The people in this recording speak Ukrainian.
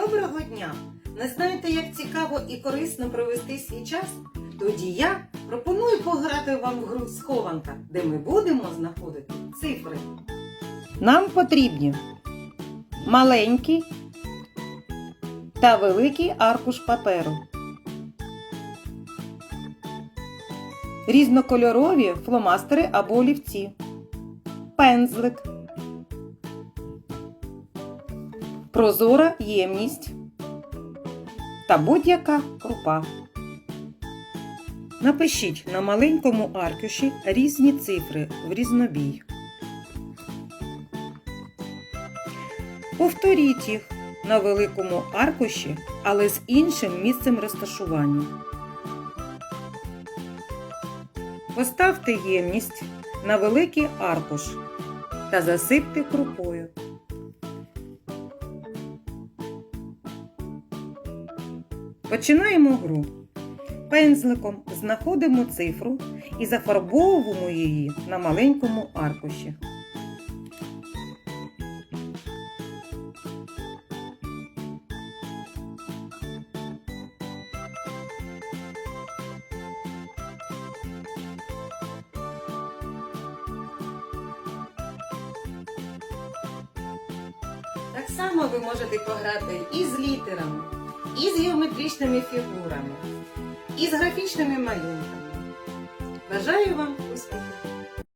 Доброго дня! Не знаєте, як цікаво і корисно провести свій час? Тоді я пропоную пограти вам в гру схованка, де ми будемо знаходити цифри. Нам потрібні маленький та великий аркуш паперу. Різнокольорові фломастери або олівці. Пензлик. Прозора ємність та будь-яка крупа. Напишіть на маленькому аркуші різні цифри в різнобій. Повторіть їх на великому аркуші, але з іншим місцем розташування. Поставте ємність на великий аркуш та засипте крупою. Починаємо гру. Пензликом знаходимо цифру і зафарбовуємо її на маленькому аркуші. Так само ви можете пограти і з літерами, і з геометричними фігурами, і з графічними малюнками. Бажаю вам!